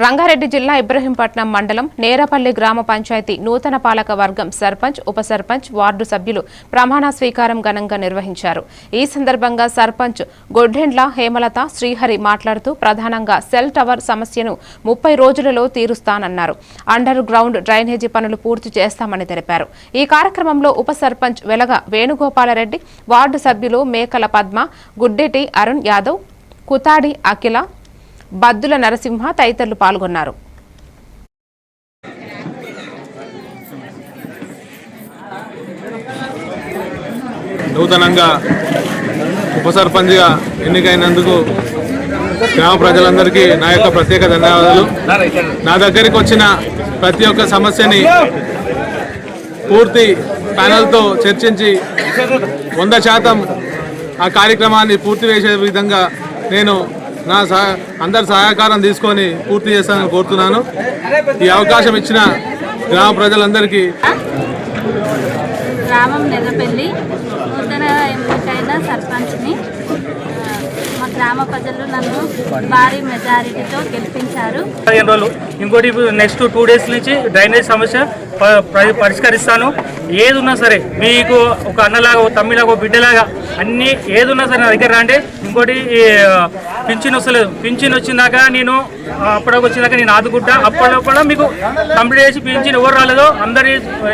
రంగారెడ్డి జిల్లా ఇబ్రహీంపట్నం మండలం నేరపల్లి గ్రామ పంచాయతీ నూతన పాలక వర్గం సర్పంచ్ ఉప సర్పంచ్ వార్డు సభ్యులు ప్రమాణ స్వీకారం ఘనంగా నిర్వహించారు. ఈ సందర్భంగా సర్పంచ్ గొడ్డెండ్ల హేమలత శ్రీహరి మాట్లాడుతూ ప్రధానంగా సెల్ టవర్ సమస్యను ముప్పై రోజులలో తీరుస్తానన్నారు. అండర్ గ్రౌండ్ డ్రైనేజీ పనులు పూర్తి చేస్తామని తెలిపారు. ఈ కార్యక్రమంలో ఉప సర్పంచ్ వెలగ వేణుగోపాలరెడ్డి వార్డు సభ్యులు మేకల పద్మ గుడ్డెటి అరుణ్ యాదవ్ కుతాడి అఖిల బద్దుల నరసింహ తదితరులు పాల్గొన్నారు. నూతనంగా ఉప సర్పంచ్గా ఎన్నికైనందుకు గ్రామ ప్రజలందరికీ నా యొక్క ప్రత్యేక ధన్యవాదాలు. నా దగ్గరికి వచ్చిన ప్రతి ఒక్క సమస్యని పూర్తి ప్యానల్తో చర్చించి వంద శాతం ఆ కార్యక్రమాన్ని పూర్తి చేసే విధంగా నేను నా సహ అందరి సహకారం తీసుకొని పూర్తి చేస్తానని కోరుతున్నాను. ఈ అవకాశం ఇచ్చిన గ్రామ ప్రజలందరికీ గ్రామం నెర్రపల్లి నూతన ఎన్నికైన సర్పంచ్ని మా గ్రామ ప్రజలు నన్ను భారీ మెజారిటీతో గెలిపించారు. పదిహేను రోజులు. ఇంకోటి నెక్స్ట్ టూ డేస్ నుంచి డ్రైనేజ్ సమస్య పరిష్కరిస్తాను. ఏది ఉన్నా సరే మీకు ఒక అన్నలాగా ఒక తమ్మిలాగా ఒక బిడ్డలాగా అన్ని ఏది ఉన్నా సరే నా దగ్గర రండి. ఇంకోటి ఈ, పింఛన్ వస్తలేదు. పింఛన్ వచ్చిందాక నేను అప్పటికి వచ్చిందాక నేను ఆదుకుంటా. కూడా మీకు కంప్లీట్ చేసి పింఛన్ ఎవరు రాలేదో అందరి